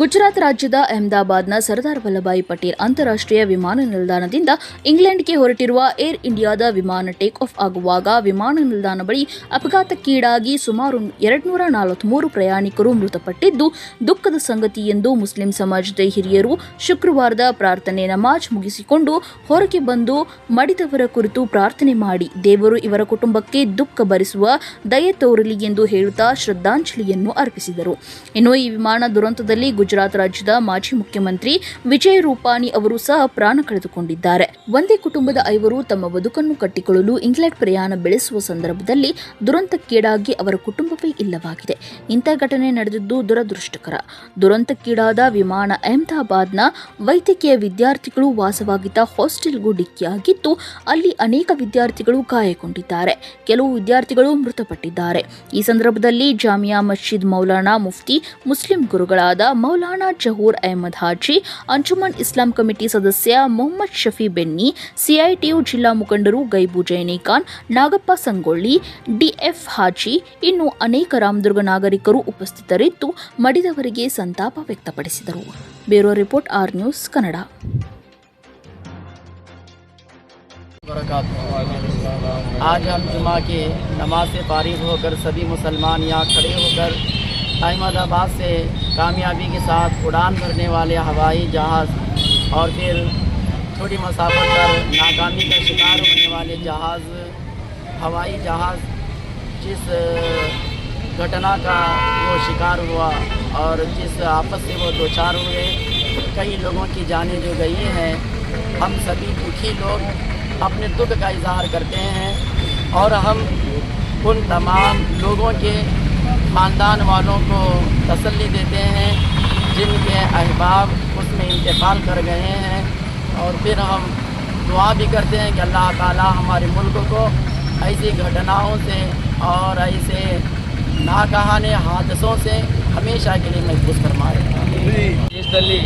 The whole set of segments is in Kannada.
ಗುಜರಾತ್ ರಾಜ್ಯದ ಅಹಮದಾಬಾದ್ನ ಸರ್ದಾರ್ ವಲ್ಲಭಾಯಿ ಪಟೇಲ್ ಅಂತಾರಾಷ್ಟ್ರೀಯ ವಿಮಾನ ನಿಲ್ದಾಣದಿಂದ ಇಂಗ್ಲೆಂಡ್ಗೆ ಹೊರಟಿರುವ ಏರ್ ಇಂಡಿಯಾದ ವಿಮಾನ ಟೇಕ್ ಆಫ್ ಆಗುವಾಗ ವಿಮಾನ ನಿಲ್ದಾಣ ಬಳಿ ಅಪಘಾತಕ್ಕೀಡಾಗಿ ಸುಮಾರು ಎರಡ್ನೂರ ನಲವತ್ಮೂರು ಪ್ರಯಾಣಿಕರು ಮೃತಪಟ್ಟಿದ್ದು, ದುಃಖದ ಸಂಗತಿ ಎಂದು ಮುಸ್ಲಿಂ ಸಮಾಜದ ಹಿರಿಯರು ಶುಕ್ರವಾರದ ಪ್ರಾರ್ಥನೆ ನಮಾಜ್ ಮುಗಿಸಿಕೊಂಡು ಹೊರಗೆ ಬಂದು ಮಡಿದವರ ಕುರಿತು ಪ್ರಾರ್ಥನೆ ಮಾಡಿ, ದೇವರು ಇವರ ಕುಟುಂಬಕ್ಕೆ ದುಃಖ ಭರಿಸುವ ದಯೆ ತೋರಲಿ ಎಂದು ಹೇಳುತ್ತಾ ಶ್ರದ್ಧಾಂಜಲಿಯನ್ನು ಅರ್ಪಿಸಿದರು. ಇನ್ನು ಈ ವಿಮಾನ ದುರಂತದಲ್ಲಿ ಗುಜರಾತ್ ರಾಜ್ಯದ ಮಾಜಿ ಮುಖ್ಯಮಂತ್ರಿ ವಿಜಯ್ ರೂಪಾನಿ ಅವರು ಸಹ ಪ್ರಾಣ ಕಳೆದುಕೊಂಡಿದ್ದಾರೆ. ಒಂದೇ ಕುಟುಂಬದ ಐವರು ತಮ್ಮ ಬದುಕನ್ನು ಕಟ್ಟಿಕೊಳ್ಳಲು ಇಂಗ್ಲೆಂಡ್ ಪ್ರಯಾಣ ಬೆಳೆಸುವ ಸಂದರ್ಭದಲ್ಲಿ ದುರಂತಕ್ಕೀಡಾಗಿ ಅವರ ಕುಟುಂಬವೇ ಇಲ್ಲವಾಗಿದೆ. ಇಂಥ ಘಟನೆ ನಡೆದಿದ್ದು ದುರದೃಷ್ಟಕರ. ದುರಂತಕ್ಕೀಡಾದ ವಿಮಾನ ಅಹಮದಾಬಾದ್ನ ವೈದ್ಯಕೀಯ ವಿದ್ಯಾರ್ಥಿಗಳು ವಾಸವಾಗಿದ್ದ ಹಾಸ್ಟೆಲ್ಗೂ ಡಿಕ್ಕಿಯಾಗಿದ್ದು ಅಲ್ಲಿ ಅನೇಕ ವಿದ್ಯಾರ್ಥಿಗಳು ಗಾಯಗೊಂಡಿದ್ದಾರೆ. ಕೆಲವು ವಿದ್ಯಾರ್ಥಿಗಳು ಮೃತಪಟ್ಟಿದ್ದಾರೆ. ಈ ಸಂದರ್ಭದಲ್ಲಿ ಜಾಮಿಯಾ ಮಸ್ಜಿದ್ ಮೌಲಾನಾ ಮುಫ್ತಿ, ಮುಸ್ಲಿಂ ಗುರುಗಳಾದ ಮೌಲಾನಾ ಜಹೂರ್ ಅಹಮದ್ ಹಾಜಿ ಅಂಜುಮನ್ ಇಸ್ಲಾಂ ಕಮಿಟಿ ಸದಸ್ಯ ಮೊಹಮ್ಮದ್ ಶಫಿ ಬೆನ್ನಿ ಸಿಐಟಿಯು ಜಿಲ್ಲಾ ಮುಖಂಡರು ಗೈಬು ಜೈನಿ ಖಾನ್ ನಾಗಪ್ಪ ಸಂಗೊಳ್ಳಿ ಡಿಎಫ್ ಹಾಜಿ ಇನ್ನು ಅನೇಕ ರಾಮದುರ್ಗ ನಾಗರಿಕರು ಉಪಸ್ಥಿತರಿದ್ದು ಮಡಿದವರಿಗೆ ಸಂತಾಪ ವ್ಯಕ್ತಪಡಿಸಿದರು bureau report R news Kannada वरकत आज हम जुमा के नमाज से फारिग होकर सभी मुसलमान यहाँ खड़े होकर अहमदाबाद से कामयाबी के साथ उड़ान भरने वाले हवाई जहाज़ और फिर थोड़ी मसाफत पर नाकामी का शिकार होने वाले जहाज़, हवाई जहाज़, जिस घटना का वो शिकार हुआ और जिस आपस से वो दो चार हुए, कई लोगों की जानें जो गई हैं। हम सभी दुखी लोग अपने दुख का इजहार करते हैं और हम उन तमाम लोगों के ख़ानदान वालों को तसल्ली देते हैं जिनके अहबाब उसमें इंतकाल कर गए हैं और फिर हम दुआ भी करते हैं कि अल्लाह ताला हमारे मुल्क को ऐसी घटनाओं से और ऐसे नाकहाने हादसों से हमेशा के लिए महफूज फरमाए ದೇಶದಲ್ಲಿ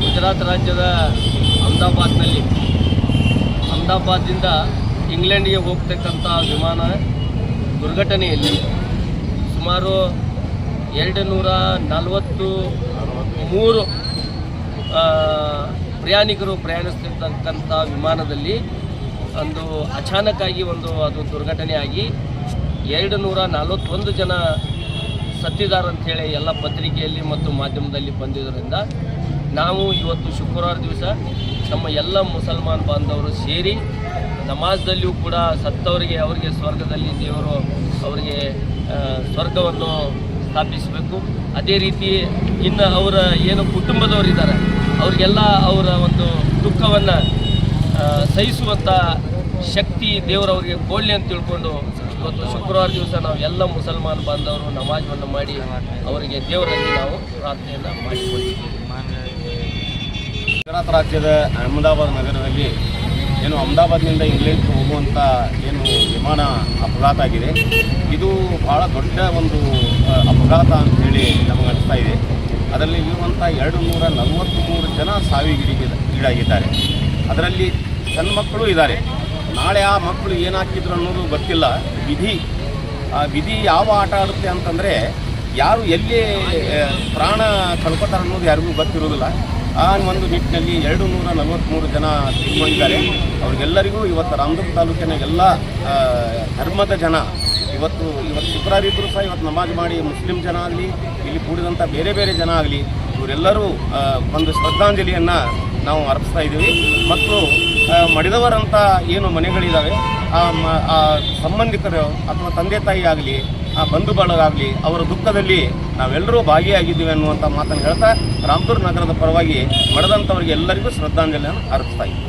ಗುಜರಾತ್ ರಾಜ್ಯದ ಅಹಮದಾಬಾದ್ನಲ್ಲಿ ಅಹಮದಾಬಾದಿಂದ ಇಂಗ್ಲೆಂಡ್ಗೆ ಹೋಗ್ತಕ್ಕಂಥ ವಿಮಾನ ದುರ್ಘಟನೆಯಲ್ಲಿ ಸುಮಾರು ಎರಡು ನೂರ ನಲವತ್ತು ಮೂರು ಪ್ರಯಾಣಿಕರು ಪ್ರಯಾಣಿಸ್ತಿರ್ತಕ್ಕಂಥ ವಿಮಾನದಲ್ಲಿ ಒಂದು ಅಚಾನಕ್ಕಾಗಿ ಒಂದು ಅದು ದುರ್ಘಟನೆ ಆಗಿ ಎರಡು ನೂರ ನಲವತ್ತೊಂದು ಜನ ಸತ್ತಿದ್ದಾರೆ ಅಂಥೇಳಿ ಎಲ್ಲ ಪತ್ರಿಕೆಯಲ್ಲಿ ಮತ್ತು ಮಾಧ್ಯಮದಲ್ಲಿ ಬಂದಿದ್ದರಿಂದ ನಾವು ಇವತ್ತು ಶುಕ್ರವಾರ ದಿವಸ ನಮ್ಮ ಎಲ್ಲ ಮುಸಲ್ಮಾನ್ ಬಾಂಧವರು ಸೇರಿ ನಮಾಜ್ದಲ್ಲಿಯೂ ಕೂಡ ಸತ್ತವರಿಗೆ, ಅವರಿಗೆ ಸ್ವರ್ಗದಲ್ಲಿ ದೇವರು ಅವರಿಗೆ ಸ್ವರ್ಗವನ್ನು ಸ್ಥಾಪಿಸಬೇಕು. ಅದೇ ರೀತಿ ಇನ್ನು ಅವರ ಏನು ಕುಟುಂಬದವರಿದ್ದಾರೆ ಅವರಿಗೆಲ್ಲ ಅವರ ಒಂದು ದುಃಖವನ್ನು ಸಹಿಸುವಂಥ ಶಕ್ತಿ ದೇವರವರಿಗೆ ಕೊಡಲಿ ಅಂತ ತಿಳ್ಕೊಂಡು ಇವತ್ತು ಶುಕ್ರವಾರ ದಿವಸ ನಾವು ಎಲ್ಲ ಮುಸಲ್ಮಾನ್ ಬಾಂಧವರು ನಮಾಜವನ್ನು ಮಾಡಿ ಅವರಿಗೆ ದೇವರಲ್ಲಿ ನಾವು ಪ್ರಾರ್ಥನೆಯನ್ನು ಮಾಡಿಕೊಳ್ತೀವಿ. ಗುಜರಾತ್ ರಾಜ್ಯದ ಅಹಮದಾಬಾದ್ ನಗರದಲ್ಲಿ ಏನು ಅಹಮದಾಬಾದ್ನಿಂದ ಇಂಗ್ಲೆಂಡ್ಗೆ ಹೋಗುವಂಥ ವಿಮಾನ ಅಪಘಾತ ಆಗಿದೆ. ಇದು ಭಾಳ ದೊಡ್ಡ ಒಂದು ಅಪಘಾತ ಅಂತೇಳಿ ನಮಗೆ ಅನಿಸ್ತಾ ಇದೆ. ಅದರಲ್ಲಿ ಇರುವಂಥ ಎರಡು ನೂರ ನಲವತ್ತ್ಮೂರು ಜನ ಸಾವಿಗೆ ಈಡಾಗಿದ್ದಾರೆ. ಅದರಲ್ಲಿ ಸಣ್ಣ ಮಕ್ಕಳು ಇದ್ದಾರೆ. ನಾಳೆ ಆ ಮಕ್ಕಳು ಏನಾಕಿದ್ರು ಅನ್ನೋದು ಗೊತ್ತಿಲ್ಲ. ವಿಧಿ, ಆ ವಿಧಿ ಯಾವ ಆಟ ಆಡುತ್ತೆ ಅಂತಂದರೆ ಯಾರು ಎಲ್ಲಿ ಪ್ರಾಣ ಕಳ್ಕೊತಾರೆ ಅನ್ನೋದು ಯಾರಿಗೂ ಗೊತ್ತಿರೋದಿಲ್ಲ ಆ ಒಂದು ನಿಟ್ಟಿನಲ್ಲಿ ಎರಡು ನೂರ ನಲವತ್ತ್ಮೂರು ಜನ ತಿಳ್ಕೊಂಡಿದ್ದಾರೆ. ಅವ್ರಿಗೆಲ್ಲರಿಗೂ ಇವತ್ತು ರಾಮದುರ್ಗ ತಾಲೂಕಿನ ಎಲ್ಲ ಧರ್ಮದ ಜನ, ಇವತ್ತು ಇವತ್ತು ಶುಕ್ರವಾರ ಇದ್ದರೂ ಸಹ ಇವತ್ತು ನಮಾಜ್ ಮಾಡಿ ಮುಸ್ಲಿಂ ಜನ ಆಗಲಿ, ಇಲ್ಲಿ ಕೂಡಿದಂಥ ಬೇರೆ ಬೇರೆ ಜನ ಆಗಲಿ, ಇವರೆಲ್ಲರೂ ಒಂದು ಶ್ರದ್ಧಾಂಜಲಿಯನ್ನು ನಾವು ಅರ್ಪಿಸ್ತಾ ಇದ್ದೀವಿ. ಮತ್ತು ಮಡಿದವರಂಥ ಏನು ಮನೆಗಳಿದ್ದಾವೆ ಆ ಆ ಸಂಬಂಧಿಕರು ಅಥವಾ ತಂದೆ ತಾಯಿ ಆಗಲಿ, ಆ ಬಂಧು ಬಳಗಾಗಲಿ, ಅವರ ದುಃಖದಲ್ಲಿ ನಾವೆಲ್ಲರೂ ಭಾಗಿಯಾಗಿದ್ದೀವಿ ಅನ್ನುವಂಥ ಮಾತನ್ನು ಹೇಳ್ತಾ ರಾಮದುರ್ಗ ನಗರದ ಪರವಾಗಿ ಮಡದಂಥವರಿಗೆ ಎಲ್ಲರಿಗೂ ಶ್ರದ್ಧಾಂಜಲಿಯನ್ನು ಅರ್ಪಿಸ್ತಾ ಇದ್ದೀವಿ